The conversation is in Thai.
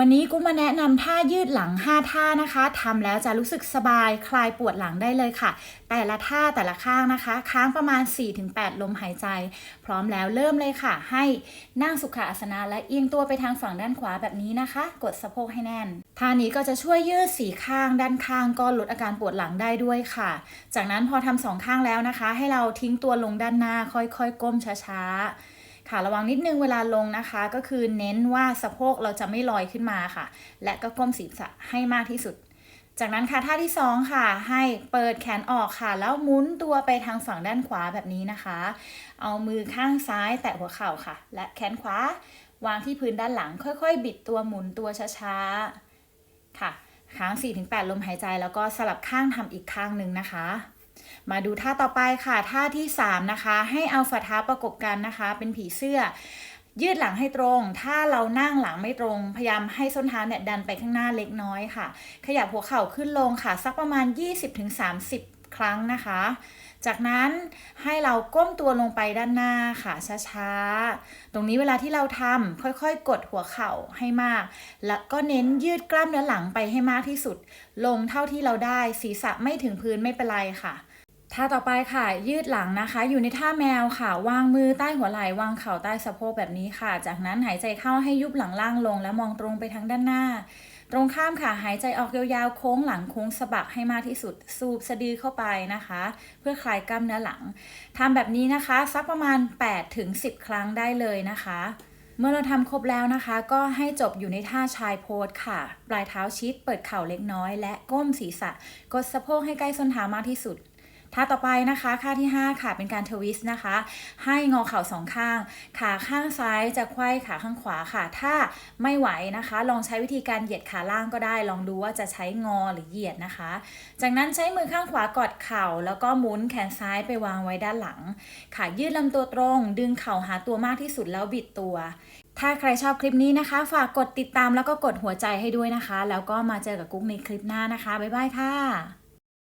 วันนี้กุ๊กมาแนะนำท่ายืดหลัง 5 ท่านะคะทำแล้วจะรู้สึกสบายคลายปวดหลังได้เลยค่ะ แต่ละท่าแต่ละข้างนะคะ ค้างประมาณ 4-8 ลมหายใจ พร้อมแล้วเริ่มเลยค่ะ ให้นั่งสุขอาสนะและเอียงตัวไปทางฝั่งด้านขวาแบบนี้นะคะ กดสะโพกให้แน่นท่านี้ก็จะช่วยยืดสีข้างด้านข้างก็ลดอาการปวดหลังได้ด้วยค่ะ จากนั้นพอทำสองข้างแล้วนะคะ ให้เราทิ้งตัวลงด้านหน้าค่อยๆ ก้มช้าๆ ค่ะระวังนิดนึงเวลาลงนะคะ ก็คือเน้นว่าสะโพกเราจะไม่ลอยขึ้นมาค่ะ และก็ก้มศีรษะให้มากที่สุด จากนั้นค่ะท่าที่สองค่ะ ให้เปิดแขนออกค่ะ แล้วหมุนตัวไปทางฝั่งด้านขวาแบบนี้นะคะ เอามือข้างซ้ายแตะหัวเข่าค่ะ และแขนขวาวางที่พื้นด้านหลัง ค่อยๆ บิดตัวหมุนตัวช้าๆค่ะค้าง4-8ลมหายใจแล้วก็สลับข้างทำอีกข้างหนึ่งนะคะ มาดูท่าต่อไปค่ะ ท่าที่ 3 นะคะ ให้เอาฝ่าเท้าประกบกันนะคะ เป็นผีเสื้อ ยืดหลังให้ตรง ถ้าเรานั่งหลังไม่ตรง พยายามให้ส้นเท้าเนี่ยดันไปข้างหน้าเล็กน้อยค่ะ ขยับหัวเข่าขึ้นลงค่ะ สักประมาณ 20-30 ครั้งนะคะ จากนั้นให้เราก้มตัวลงไปด้านหน้าค่ะช้าๆ ตรงนี้เวลาที่เราทำค่อยๆ กดหัวเข่าให้มาก แล้วก็เน้นยืดกล้ามเนื้อหลังไปให้มากที่สุด ลงเท่าที่เราได้ศีรษะไม่ถึงพื้นไม่เป็นไรค่ะ ท่าต่อไปค่ะ ยืดหลังนะคะ อยู่ในท่าแมวค่ะ วางมือใต้หัวไหล่วางเข่าใต้สะโพกแบบนี้ค่ะ จากนั้นหายใจเข้าให้ยุบหลังล่างลง แล้วมองตรงไปทางด้านหน้า ตรงข้ามค่ะหายใจออกยาวๆโค้งหลังโค้งสะบักให้มากที่สุด สูบสะดือเข้าไปนะคะ เพื่อคลายกล้ามเนื้อหลังทำแบบนี้นะคะ สักประมาณ 8-10ครั้งได้เลยนะคะเมื่อเราทำครบแล้วนะคะ ก็ให้จบอยู่ในท่าชายโพสค่ะ ปลายเท้าชิดเปิดเข่าเล็กน้อย และก้มศีรษะ กดสะโพกให้ใกล้ส้นเท้ามากที่สุด ท่าต่อไปนะคะท่าที่ 5 ค่ะเป็นการทวิสต์นะคะ ให้งอเข่าสองข้าง ขาข้างซ้ายจะไขว้ขาข้างขวาค่ะ ถ้าไม่ไหวนะคะ ลองใช้วิธีการเหยียดขาล่างก็ได้ ลองดูว่าจะใช้งอหรือเหยียดนะคะ จากนั้นใช้มือข้างขวากอดเข่า แล้วก็หมุนแขนซ้ายไปวางไว้ด้านหลัง ขายืดลำตัวตรง ดึงเข่าหาตัวมากที่สุดแล้วบิดตัวถ้าใครชอบคลิปนี้นะคะ ฝากกดติดตามแล้วก็กดหัวใจให้ด้วยนะคะ แล้วก็มาเจอกับกุ๊กในคลิปหน้านะคะ บ๊ายบายค่ะ